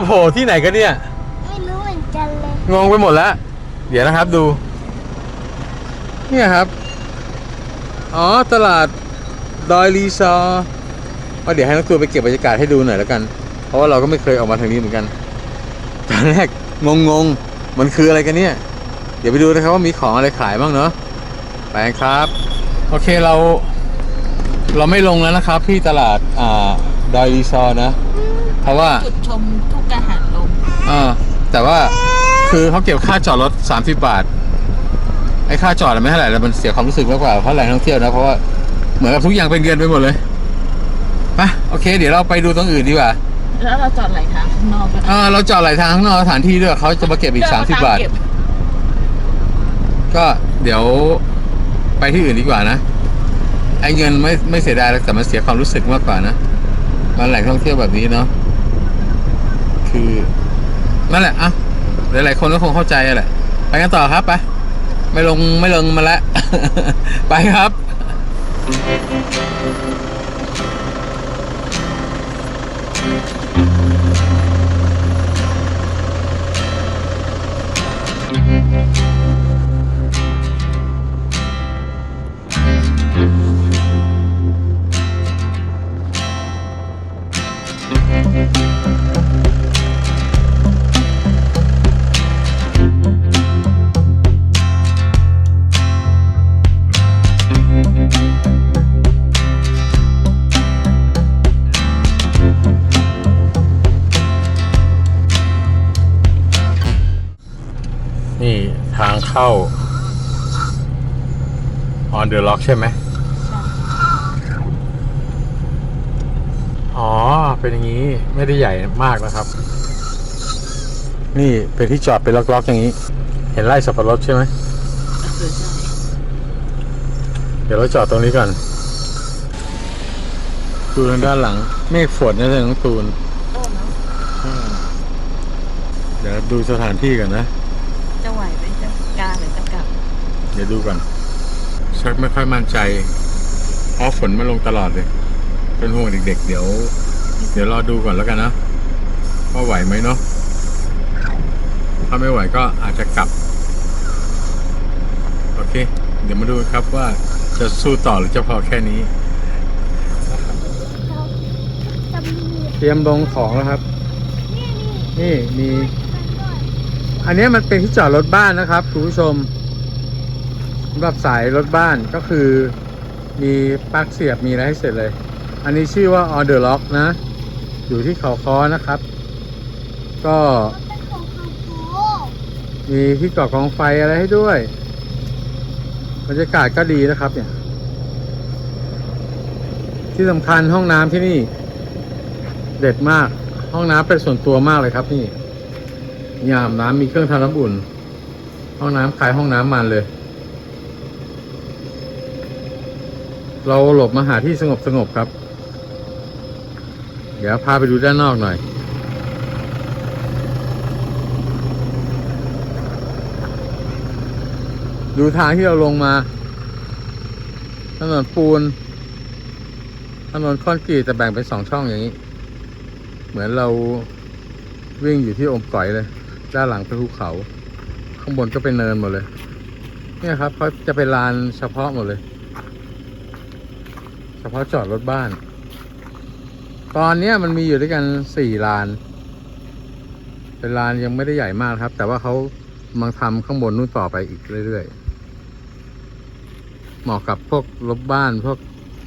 มาโผล่ที่ไหนกันเนี่ย ไม่รู้เหมือนกันเลย งงไปหมดแล้ว เดี๋ยวนะครับดู เนี่ยครับ อ๋อ ตลาดดอยรีซอร์ก็เดี๋ยวให้น้องตัวไปเก็บบรรยากาศให้ดูหน่อยแล้วกัน เพราะว่าเราก็ไม่เคยออกมาทางนี้เหมือนกัน ตอนแรกงงงๆมันคืออะไรกันเนี่ย เดี๋ยวไปดูนะครับว่ามีของอะไรขายบ้างเนาะ ไปกันครับ โอเคเรา เราไม่ลงแล้วนะครับที่ตลาดอ่าดอยรีซอร์นะ เพราะว่าจุดชม ทุกอาหารลมอ่าแต่ว่าคือเขาเก็บค่าจอดรถ30บาท ไอ้ค่าจอดอะไม่เท่าไหร่แต่มันเสียความรู้สึกมากกว่าเพราะแหล่งท่องเที่ยวนะเพราะว่าเหมือนกับทุกอย่างเป็นเงินไปหมดเลยไปโอเค เดี๋ยวเราไปดูตรงอื่นดีกว่าแล้วเราจอดไหลทางข้างนอกกันอ่าเราจอดหลายทางข้างนอกสถานที่ด้วยเขาจะมาเก็บอีก30บาทก็เดี๋ยวไปที่อื่นดีกว่านะ ไอ้เงินไม่ไม่เสียดายหรอกแต่มันเสียความรู้สึกมากกว่านะมันแหล่งท่องเที่ยวแบบนี้เนาะ คือ นั่นแหละอะหลายๆคนก็คงเข้าใจอะแหละ ไปกันต่อครับไปไม่ลงไม่ลงมาแล้วไปครับ on the lock ใช่ไหมอ๋อ เป็นอย่างนี้ไม่ได้ใหญ่มากนะครับ นี่เป็นที่จอดเป็นล็อกๆอย่างนี้ เห็นไร่สับปะรดใช่ไหมเดี๋ยวเราจอดตรงนี้ก่อนดูทางด้านหลัง เมฆฝนนั่นเองน้องตูนอืมเดี๋ยวดูสถานที่ก่อนนะ จะไหวไหมจะกล้าหรือจะกลับ เดี๋ยวดูก่อน ชักไม่ค่อยมั่นใจเพราะฝนมาลงตลอดเลย เป็นห่วงเด็กๆ เดี๋ยว เดี๋ยวรอดูก่อนแล้วกันนะว่าไหวไหมเนาะถ้าไม่ไหวก็อาจจะกลับ โอเค เดี๋ยวมาดูครับว่าจะสู้ต่อหรือจะพอแค่นี้จะมีเตรียมลงของแล้วครับนี่นี่นี่มี อันนี้มันเป็นที่จอดรถบ้านนะครับคุณผู้ชม สำหรับสายรถบ้านก็คือมีปลั๊กเสียบมีอะไรให้เสร็จเลย อันนี้ชื่อว่า On the Lock นะ อยู่ที่เขาค้อนะครับ ก็มีที่ก่อกองไฟอะไรให้ด้วยบรรยากาศก็ดีนะครับ เนี่ย ที่สำคัญห้องน้ำที่นี่ เด็ดมากห้องน้ำเป็นส่วนตัวมากเลยครับนี่ยามน้ำมีเครื่องทำน้ำอุ่น ห้องน้ำคล้ายห้องน้ำมันเลย เราหลบมาหาที่สงบสงบครับ เดี๋ยวพาไปดูด้านนอกหน่อย ดูทางที่เราลงมาถนนปูนถนนคอนกรีตแต่แบ่งเป็นสองช่องอย่างนี้ เหมือนเราวิ่งอยู่ที่อมก๋อยเลย ด้านหลังเป็นภูเขา ข้างบนก็เป็นเนินหมดเลย เนี่ยครับเขาจะเป็นลานเฉพาะหมดเลย เฉพาะจอดรถบ้าน ตอนนี้มันมีอยู่ด้วยกันสี่ลาน เป็นลานยังไม่ได้ใหญ่มากครับ แต่ว่าเขากำลังทำข้างบนนู่นต่อไปอีกเรื่อยๆ เหมาะกับพวกรถบ้านพวก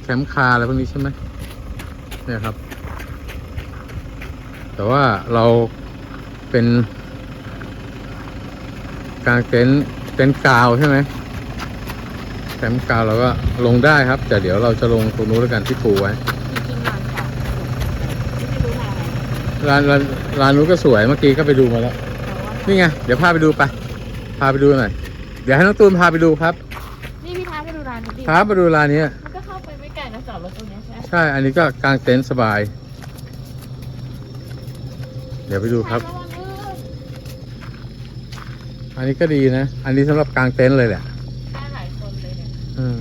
แคมป์คาร์อะไรพวกนี้ใช่ไหมเนี่ยครับ แต่ว่าเราเป็นกางเต็นท์เต็นท์กาวใช่ไหม แคมป์กาวเราก็ลงได้ครับ แต่เดี๋ยวเราจะลงตรงนู้นแล้วกันที่ปูไว้จริงๆหลังค่ะไม่รู้นานอะไรร้านร้านร้านนู้นก็สวยเมื่อกี้ก็ไปดูมาแล้วแต่ว่านี่ไง เดี๋ยวพาไปดูไป พาไปดูหน่อย เดี๋ยวให้น้องตูนพาไปดูครับ นี่พี่ท้าไปดูร้านนี้ดิพาไปดูร้านนี้ มันก็เข้าไปไม่ไกลนะจอดรถตรงเนี้ยใช่ไหมใช่ อันนี้ก็กางเต็นท์สบาย เดี๋ยวไปดูครับระวังเอออันนี้ก็ดีนะ อันนี้สำหรับกางเต็นท์เลยแหละ อืม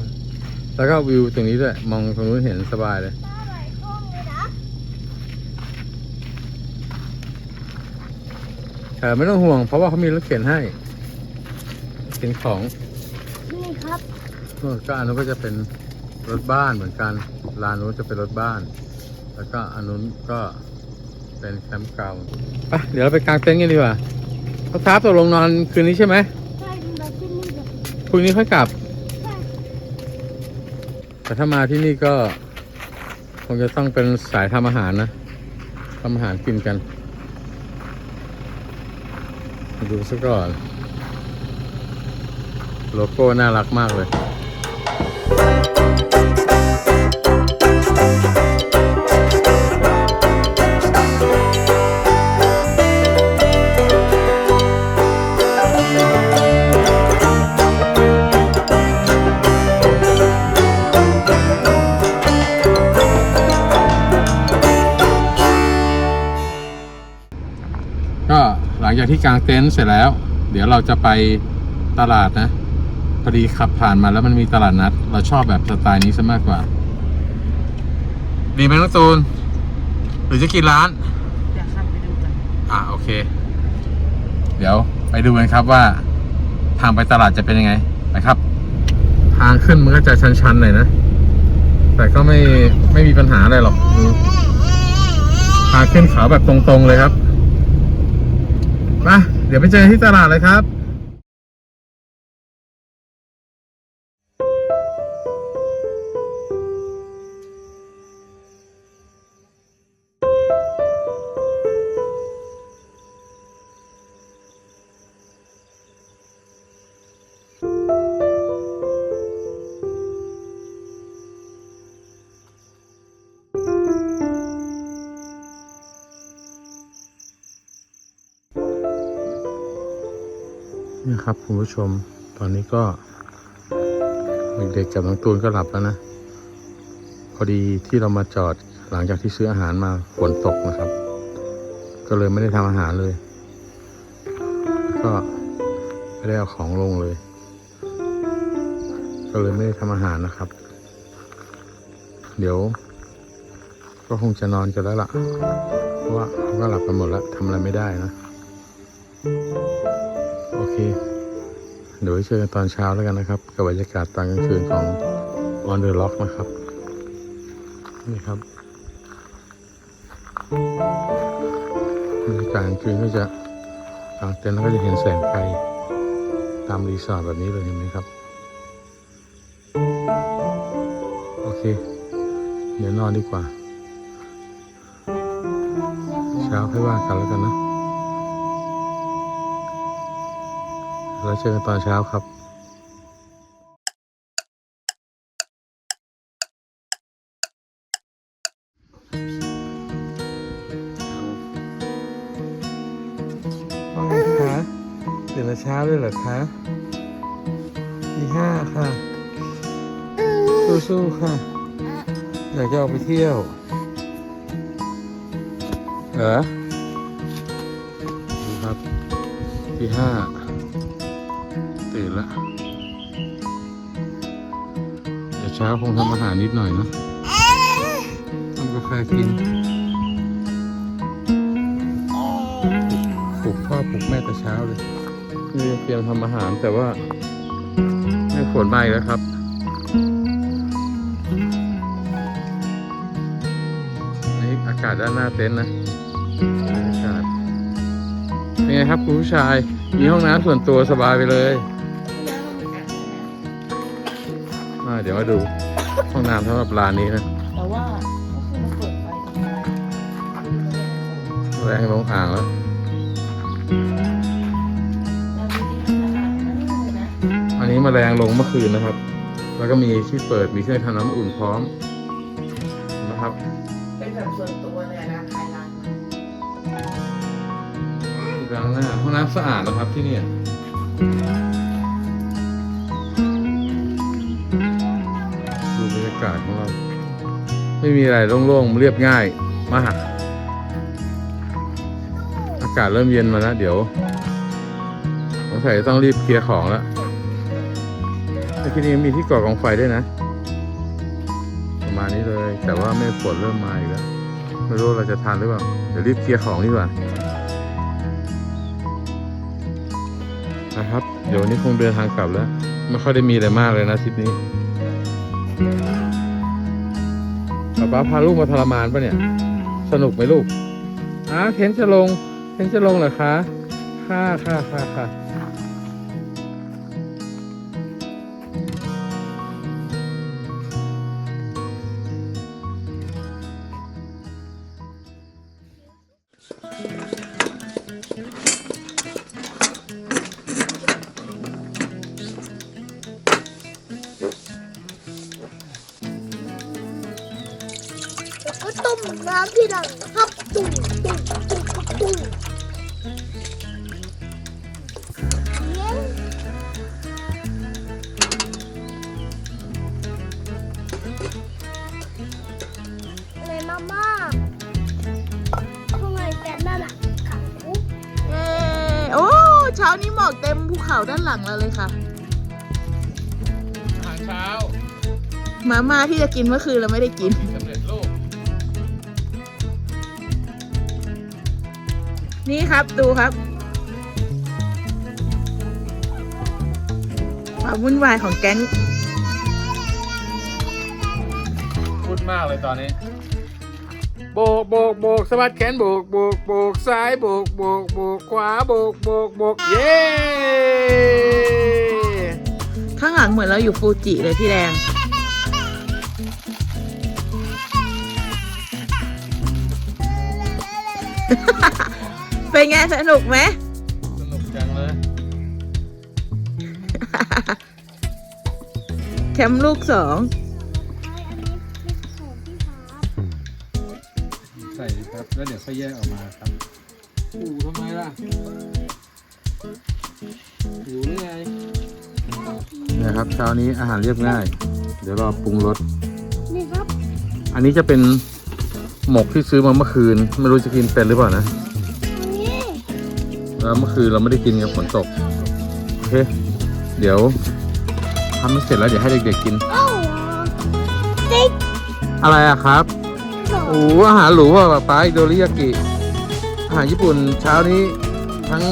แล้วก็วิวตรงนี้ด้วยมองตรงนู้นเห็นสบายเลยป้าไหลห้องเลยนะแต่ไม่ต้องห่วง เพราะว่าเขามีรถเข็นให้เข็นของนี่ครับนู่นก็อันนู้นก็จะเป็นรถบ้านเหมือนกันลานนู้นจะเป็นรถบ้าน แล้วก็อันนู้นก็เป็นแคมป์เก่าไปเดี๋ยวเราไปกางเต็นท์กันดีกว่าเขาท้าตกลงนอนคืนนี้ใช่ไหมใช่เราที่นี่แบบพรุ่งนี้ค่อยกลับใช่ แต่ถ้ามาที่นี่ก็คงจะต้องเป็นสายทำอาหารนะทำอาหารกินกันดูซะก่อน โลโก้น่ารักมากเลย จากที่กางเต็นท์เสร็จแล้ว เดี๋ยวเราจะไปตลาดนะพอดีขับผ่านมาแล้วมันมีตลาดนัด เราชอบแบบสไตล์นี้ซะมากกว่า ดีไหมน้องตูน หรือจะกินร้านอยากเข้าไปดูกันอ่าโอเค เดี๋ยวไปดูกันครับว่า ทางไปตลาดจะเป็นยังไงไปครับ ทางขึ้นมันก็จะชันๆหน่อยนะ แต่ก็ไม่ไม่มีปัญหาอะไรหรอกอืมทางขึ้นเขาแบบตรงๆเลยครับ มาเดี๋ยวไปเจอที่ตลาดเลยครับ คุณผู้ชม ตอนนี้ก็เด็กๆกับน้องตูนก็หลับแล้วนะ พอดีที่เรามาจอดหลังจากที่ซื้ออาหารมาฝนตกนะครับ ก็เลยไม่ได้ทำอาหารเลย ก็ไม่ได้เอาของลงเลย ก็เลยไม่ได้ทำอาหารนะครับ เดี๋ยว ก็คงจะนอนกันแล้วล่ะ เพราะว่าเขาก็หลับกันหมดแล้วทำอะไรไม่ได้นะ โอเค เดี๋ยวไว้เจอกันตอนเช้าแล้วกันนะครับ กับบรรยากาศตอนกลางคืนของ On the Rock นะครับ นี่ครับบรรยากาศกลางคืนก็จะกลางเต็นท์แล้วก็จะเห็นแสงไฟตามรีสอร์ทแบบนี้เลยเห็นไหมครับ โอเค เดี๋ยวนอนดีกว่า เช้าค่อยว่ากันแล้วกันนะ แล้วเจอกันตอนเช้าครับว่าไงคะตื่นแต่เช้าด้วยเหรอคะทีห้าค่ะ สู้ๆค่ะ อยากจะออกไปเที่ยว เหรอดูครับ ทีห้า ตื่นละเดี๋ยวเช้าคงทำอาหารนิดหน่อยเนอะทำกาแฟกินปลุกพ่อปลุกแม่แต่เช้าเลยนี่เตรียมทำอาหารแต่ว่าไม่ฝนมาอีกแล้วครับนี่อากาศด้านหน้าเต็นท์นะบรรยากาศเป็นไงครับคุณผู้ชาย มีห้องน้ำส่วนตัวสบายไปเลย เดี๋ยวมาดูห้องน้ำสำหรับร้านนี้นะแต่ว่าก็คือมันเปิดไฟทำไมแรงลงอ่างแล้วอันนี้มาแรงลงเมื่อคืนนะครับ แล้วก็มีที่เปิดมีเครื่องทำน้ำอุ่นพร้อมนะครับ เป็นแบบส่วนตัวเลยนะภายหลังที่ล้างหน้าห้องน้ำสะอาดนะครับที่นี่ากาศของเรา ไม่มีอะไรโล่งๆเรียบง่ายมากอากาศเริ่มเย็นมาแล้วเดี๋ยวสงสัยต้องรีบเคลียร์ของแล้วที่นี้มีที่ก่อกองไฟด้วยนะ ประมาณนี้เลย แต่ว่าไม่ฝนเริ่มมาอีกแล้วไม่รู้เราจะทันหรือเปล่าเดี๋ยวรีบเคลียร์ของดีกว่านะครับ เดี๋ยววันนี้คงเดินทางกลับแล้ว ไม่ค่อยได้มีอะไรมากเลยนะทริปนี้ ป๊าพาลูกมาทรมานปะเนี่ย สนุกไหมลูกอ้าเข็นจะลงเข็นจะลงเหรอคะค่ะค่ะค่ะค่ะ น้ำที่หลังนะครับตุ่มตุ่มตุ่มตุ่มเย้อะไรมาม่าทำไมแกนั่นอะขังคุกเย้โอ้เช้านี้หมอกเต็มภูเขาด้านหลังเราเลยค่ะ อาหารเช้า มาม่าที่จะกินเมื่อคืนเราไม่ได้กิน นี่ครับดูครับความวุ่นวายของแก๊งพูดมากเลยตอนนี้ โบกโบกโบกสะบัดแขนโบกโบกโบกซ้ายโบกโบกโบกขวาโบกโบกโบกเย้ข้างหลังเหมือนเราอยู่ฟูจิเลยพี่แดง เป็นไงสนุกไหมสนุกจังเลยแคมป์ลูกสองใช่อันนี้คลิปของพี่ครับใส่ครับ แล้วเดี๋ยวค่อยแยกออกมาครับอูทำไมล่ะหิวหรือไงเนี่ยครับเช้านี้อาหารเรียบง่าย เดี๋ยวรอปรุงรสนี่ครับ อันนี้จะเป็นหมกที่ซื้อมาเมื่อคืน ไม่รู้จะกินเป็นหรือเปล่านะอันนี้ แล้วเมื่อคืนเราไม่ได้กินกันฝนตก โอเค เดี๋ยวทำให้เสร็จแล้วเดี๋ยวให้เด็กๆกิน อะไรอะครับโอ้อาหารหรูอะป๊าป๊าอิโดริยากิ อาหารญี่ปุ่นเช้านี้ทั้ง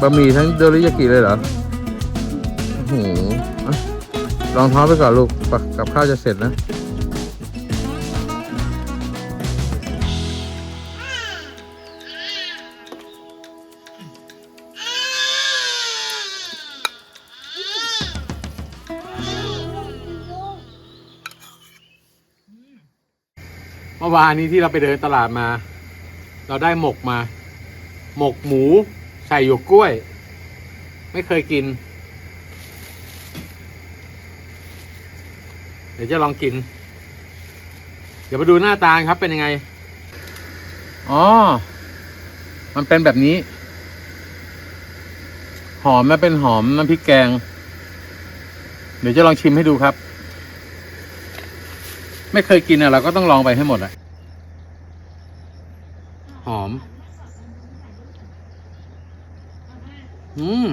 บะหมี่ทั้งโดริยากิเลยเหรอโอ้โหลองท้อไปก่อนลูกกับข้าวจะเสร็จนะ มื่อวานนี้ที่เราไปเดินตลาดมา เราได้หมกมา หมกหมูใส่หยวกกล้วย ไม่เคยกิน เดี๋ยวจะลองกิน เดี๋ยวมาดูหน้าตาครับเป็นยังไง อ๋อ มันเป็นแบบนี้ หอมมันเป็นหอมน้ำพริกแกง เดี๋ยวจะลองชิมให้ดูครับ ไม่เคยกินอะเราก็ต้องลองไปให้หมดอะหอม อืม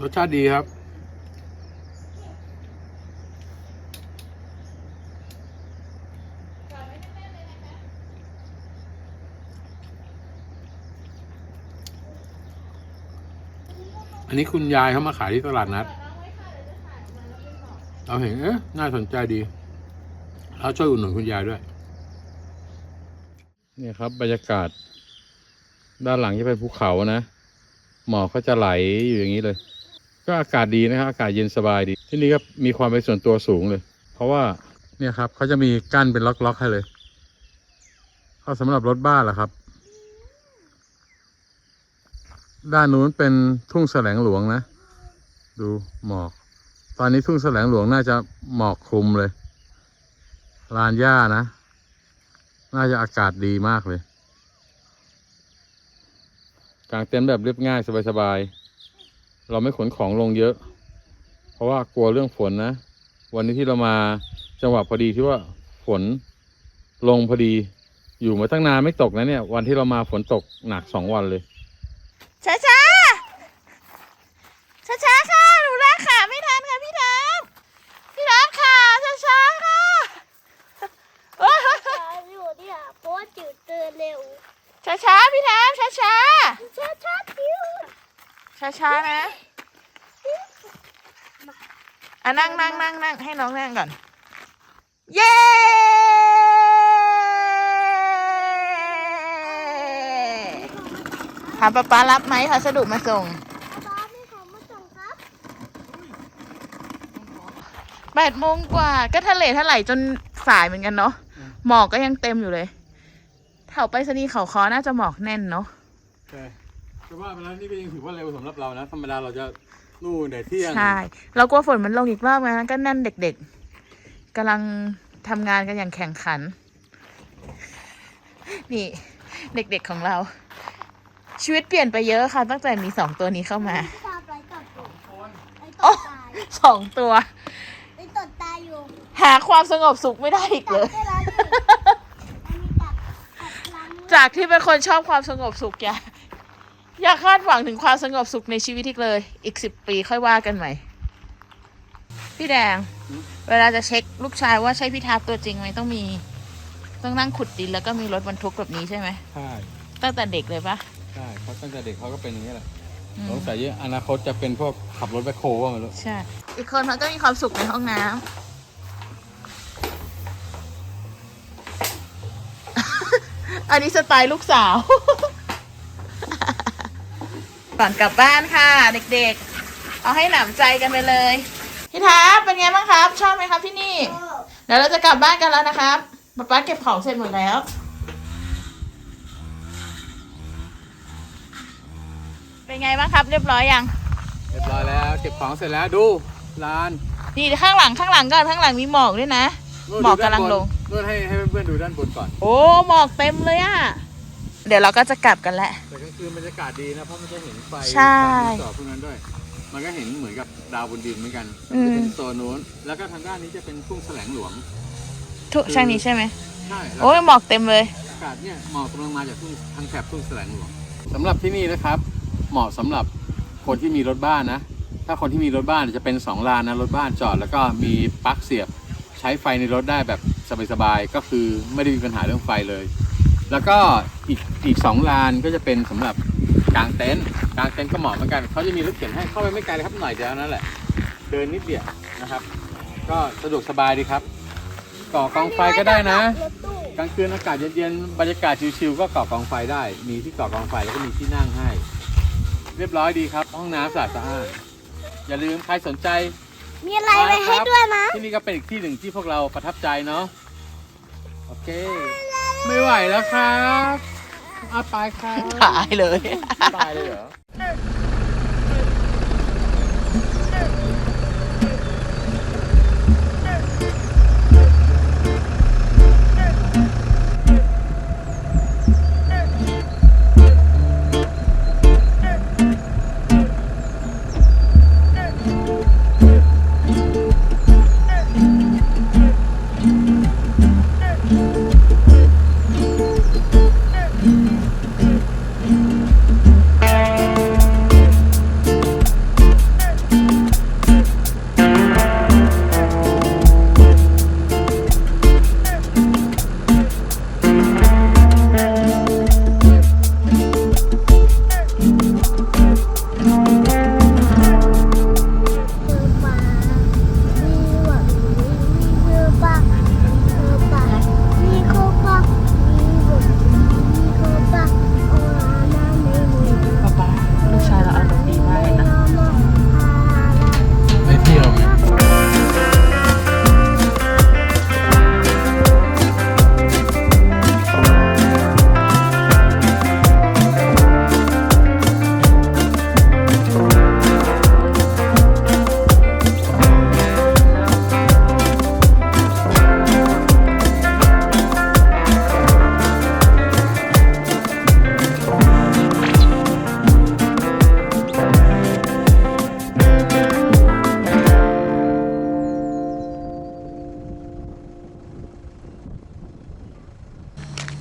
รสชาติดีครับ อันนี้คุณยายเขามาขายที่ตลาดนัด เราเห็นเอ๊ะน่าสนใจดีเราช่วยอุดหนุนคุณยายด้วย เนี่ยครับ บรรยากาศ ด้านหลังจะเป็นภูเขานะหมอกก็จะไหลอยู่อย่างนี้เลย ก็อากาศดีนะครับ อากาศเย็นสบายดี ที่นี่ก็มีความเป็นส่วนตัวสูงเลย เพราะว่าเนี่ยครับเขาจะมีกั้นเป็นล็อกๆให้เลย เขาสำหรับรถบ้านแหละครับ ด้านนู้นเป็นทุ่งแสลงหลวงนะ ดูหมอก ตอนนี้ทุ่งแสลงหลวงน่าจะหมอกคลุมเลยลานหญ้านะ น่าจะอากาศดีมากเลย กางเต็นท์แบบเรียบง่ายสบายๆ เราไม่ขนของลงเยอะ เพราะว่ากลัวเรื่องฝนนะ วันนี้ที่เรามาจังหวะพอดีที่ว่าฝนลงพอดี อยู่มาตั้งนานไม่ตกนะเนี่ย วันที่เรามาฝนตกหนักสองวันเลย ช้าช้าช้าช้าๆค่ะหนูลากขาไม่ทันค่ะพี่ดามพี่ดามค่ะช้าช้าๆค่ะโอ๊ยอยู่เนี่ยโป๊ดช้าช้าๆพี่แทมช้าช้าช้าช้าพิวช้าช้าๆนะอะนั่งนั่งนั่งนั่งให้น้องนั่งก่อน เย้ ถามป๊าป๊ารับไหมพัสดุมาส่งบ้านมีของมาส่งครับแปดโมงกว่า ก็ทะเลทลายจนสายเหมือนกันเนาะหมอกก็ยังเต็มอยู่เลยแถวไปรษณีย์เขาคอน่าจะหมอกแน่นเนาะใช่แต่ว่าไปแล้วนี่ก็ยังถือว่าเร็วสำหรับเรานะธรรมดาเราจะนู่นแต่เที่ยงใช่เรากลัวฝนมันลงอีกรอบไงก็แน่นเด็ก ๆกำลังทำงานกันอย่างแข่งขัน นี่เด็กๆของเรา ชีวิตเปลี่ยนไปเยอะค่ะตั้งแต่มีสองตัวนี้เข้ามาตาไปตัดผมไปโอ้ตัดตายสองตัวไปตัดตายอยู่หาความสงบสุขไม่ได้อีกเลยตัดได้แล้วนี่อันนี้ตัดตัดหลังจากที่เป็นคนชอบความสงบสุขอย่าอย่าคาดหวังถึงความสงบสุขในชีวิตอีกเลย อีกสิบปีค่อยว่ากันใหม่ พี่แดง เวลาจะเช็คลูกชายว่าใช่พี่ทัศน์ตัวจริงไหมต้องมี ต้องนั่งขุดดินแล้วก็มีรถบรรทุกแบบนี้ใช่ไหมใช่ตั้งแต่เด็กเลยปะ ใช่เขาตั้งแต่เด็กเขาก็เป็นอย่างนี้แหละอืมสงสัยอนาคตจะเป็นพวกขับรถแบคโฮว่าไม่รู้ใช่ อีกคนเขาก็มีความสุขในห้องน้ำ อันนี้สไตล์ลูกสาว ก่อนกลับบ้านค่ะ เด็กๆ เอาให้หนำใจกันไปเลย พี่ทัพเป็นไงบ้างครับ ชอบไหมครับที่นี่ เดี๋ยวเราจะกลับบ้านกันแล้วนะครับป๊าป๊าเก็บของเสร็จหมดแล้ว เป็นไงบ้างครับ เรียบร้อยยังเรียบร้อยแล้วเก็บของเสร็จแล้วดูลานนี่ข้างหลังข้างหลังก่อนข้างหลังมีหมอกด้วยนะนู่นหมอกดูด้านกำลังบนลงนู่นให้ให้เพื่อนๆดูด้านบนก่อน โอ้หมอกเต็มเลยอะเดี๋ยวเราก็จะกลับกันแล้วแต่กลางคืนบรรยากาศดีนะเพราะมันจะเห็นไฟใช่ตามรีสอร์ทพวกนั้นด้วย มันก็เห็นเหมือนกับดาวบนดินเหมือนกันอืมจะเป็นโซนนู้นแล้วก็ทางด้านนี้จะเป็นทุ่งแสลงหลวงทุกช่างนี้ใช่ไหมใช่แล้วโอ้ยหมอกเต็มเลยอากาศเนี่ยหมอกกำลังมาจากทุ่งทางแถบทุ่งแสลงหลวงสำหรับที่นี่นะครับ เหมาะสำหรับคนที่มีรถบ้านนะ ถ้าคนที่มีรถบ้านจะเป็นสองลานนะรถบ้านจอด แล้วก็มีปลั๊กเสียบใช้ไฟในรถได้แบบสบายๆก็คือไม่ได้มีปัญหาเรื่องไฟเลย แล้วก็อีกอีกสองลานก็จะเป็นสำหรับกางเต็นท์กางเต็นท์ก็เหมาะเหมือนกันเขาจะมีรถเข็นให้เข้าไปไม่ไกลเลยครับหน่อยเดียวนั่นแหละ เดินนิดเดียวนะครับ ก็สะดวกสบายดีครับ ก่อกองไฟก็ได้นะกลางคืนอากาศเย็นๆบรรยากาศชิลๆก็ก่อกองไฟได้ มีที่ก่อกองไฟแล้วก็มีที่นั่งให้ เรียบร้อยดีครับ ห้องน้ำสะอาดสะอ้านอย่าลืมใครสนใจมีอะไรไว้ให้ด้วยนะที่นี่ก็เป็นอีกที่หนึ่งที่พวกเราประทับใจเนาะโอเค ไม่ไหวแล้วครับอาไปครับตายเลย ตายเลยเหรอ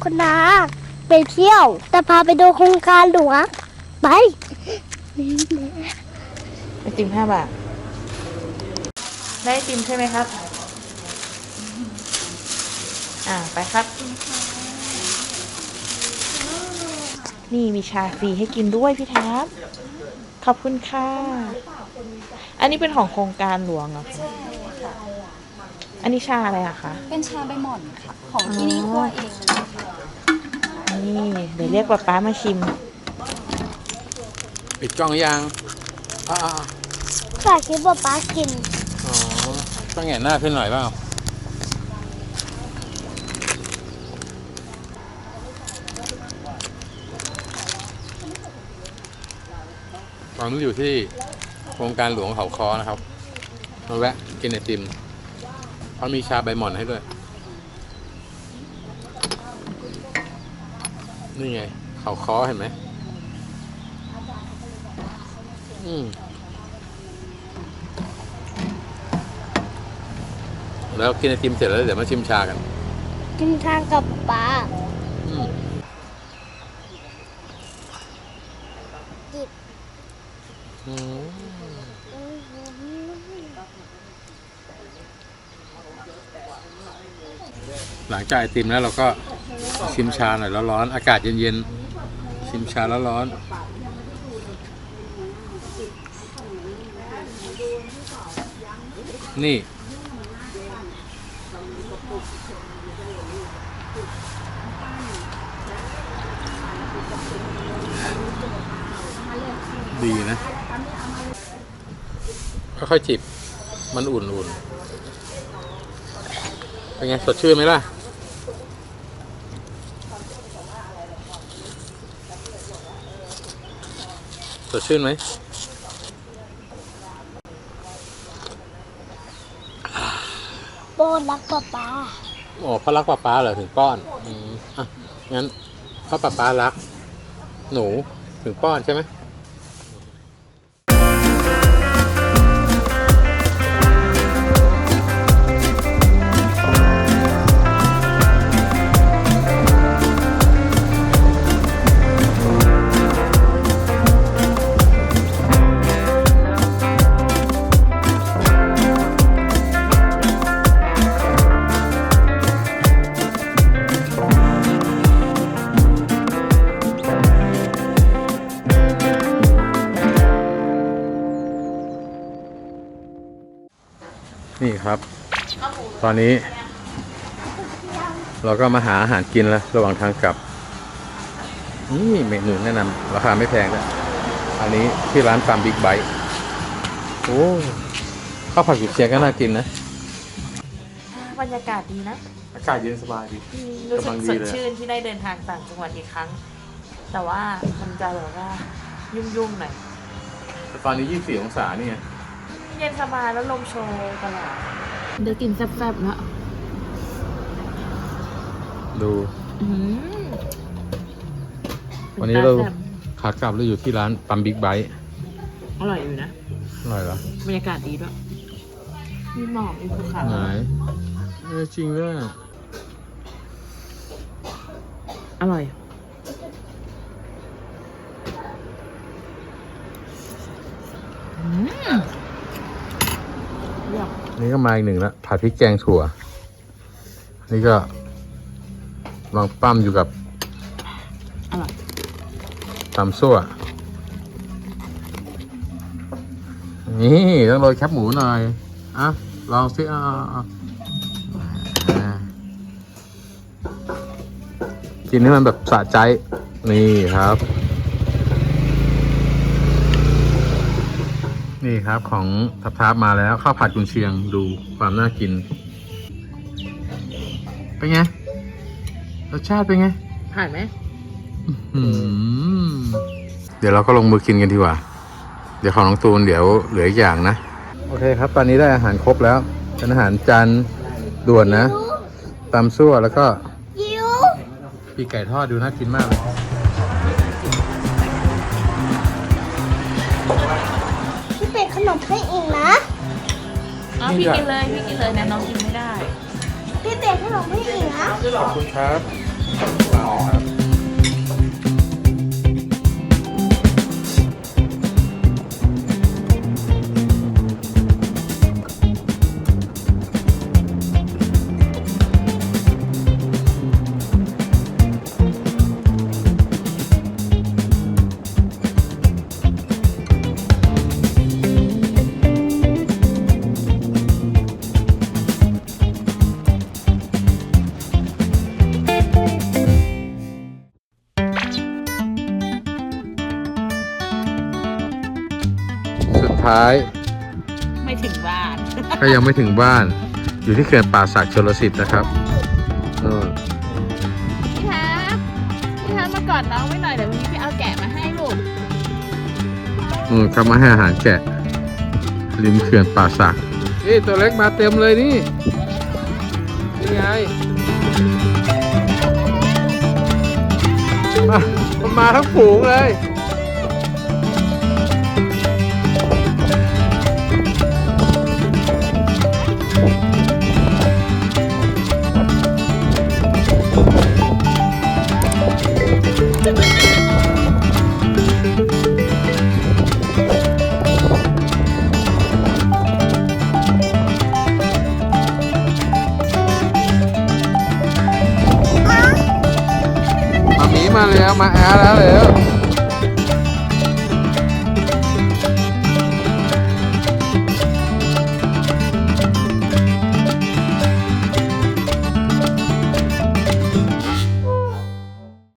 คุณนาไปเที่ยว แต่พาไปดูโครงการหลวงไปไอติมห้าบาท ได้ไอติมใช่ไหมครับ อ่าไปครับ นี่มีชาฟรีให้กินด้วยพี่แท็บขอบคุณค่ะ อันนี้เป็นของโครงการหลวงเหรอคะอันนี้ชาอะไรอะคะ เป็นชาใบหม่อนค่ะ ของที่นี่คั่วเองเลยค่ะ นี่เดี๋ยวเรียกป๊าป๊ามาชิม ปิดกล้องยังอ่าฝากที่ป๊าป๊ากิน อ๋อต้องแหงนหน้าขึ้นหน่อยเปล่าตอนนี้อยู่ที่โครงการหลวงเขาคอนะครับมาแวะกินไอติมเขามีชาใบหม่อนให้ด้วย นี่ไง เขาคอเห็นไหมอืมแล้วกินไอติมเสร็จแล้วเดี๋ยวมาชิมชากัน กินทางกับป๊าอืมจิบอืมหลังจากไอติมแล้วเราก็ ชิมชาหน่อยแล้วร้อนๆอากาศเย็นๆ ชิมชาแล้วร้อนนี่ ดีนะ ค่อยๆจิบ มันอุ่นๆ เป็นไง สดชื่นไหมล่ะ สดชื่นไหมโบรักป๊าป๊าโอ้พ่อรักป้าป้าเหรอถึงป้อนอืมอะงั้นพ่อป้าป้ารัก หนูถึงป้อนใช่ไหม ตอนนี้ เราก็มาหาอาหารกินแล้ว ระหว่างทางกลับ นี่เมนูแนะนำราคาไม่แพงด้วยอันนี้ที่ร้านฟาร์มบิ๊กไบต์โอ้ข้าวผัดกุเชียงก็น่ากินนะ บรรยากาศดีนะอากาศเย็นสบายดีรู้สึกำลักงดีสดเลยชื่นที่ได้เดินทางต่างจังหวัดอีกครั้ง แต่ว่ามันจะแบบว่ายุ่งๆหน่อยแต่ตอนนี้ 24 องศานี่ไง เย็นสบายแล้วลมโชยตลอด ได้กินแซ่บๆนะดูอื้อหือวันนี้เราแซ่บขากลับเราอยู่ที่ร้านปั๊มบิ๊กไบต์อร่อยอยู่นะ อร่อยเหรอบรรยากาศดีด้วย มีหมอกมีภูเขาไหนเออจริงด้วยอร่อย อืมเยี่ยม นี่ก็มาอีกหนึ่งละผัดพริกแกงถั่ว นี่ก็ลองปั้มอยู่กับอร่อยตำซั่ว นี่ต้องโรยแคบหมูหน่อย อะ ลองสิอะอะอะอะกินให้มันแบบสะใจ นี่ครับ นี่ครับของทับทับมาแล้วข้าวผัดกุนเชียงดูความน่ากิน เป็นไง รสชาติเป็นไง ผ่านไหมอืมเดี๋ยวเราก็ลงมือกินกันดีกว่า เดี๋ยวของน้องตูนเดี๋ยวเหลืออีกอย่างนะ โอเคครับ ตอนนี้ได้อาหารครบแล้วเป็นอาหารจานด่วนนะตำซั่วแล้วก็ ยิวปีกไก่ทอดดูน่ากินมากเลย อ๋อพี่กินเลยพี่กินเลยนะน้องกินไม่ได้ พี่เป็นขนมให้เองนะขอบคุณครับ ท้าย ไม่ถึงบ้าน ก็ยังไม่ถึงบ้าน อยู่ที่เขื่อนป่าสักชลสิทธิ์นะครับนู่นพี่ฮะพี่ฮะมากอดน้องไว้หน่อยเดี๋ยววันนี้พี่เอาแกะมาให้ลูกนู่นครับมาให้อาหารแกะ ริมเขื่อนป่าสักนี่ตัวเล็กมาเต็มเลยนี่นี่ไงมามันมาทั้งฝูงเลย มาอาแล้วมาแอร์แล้ว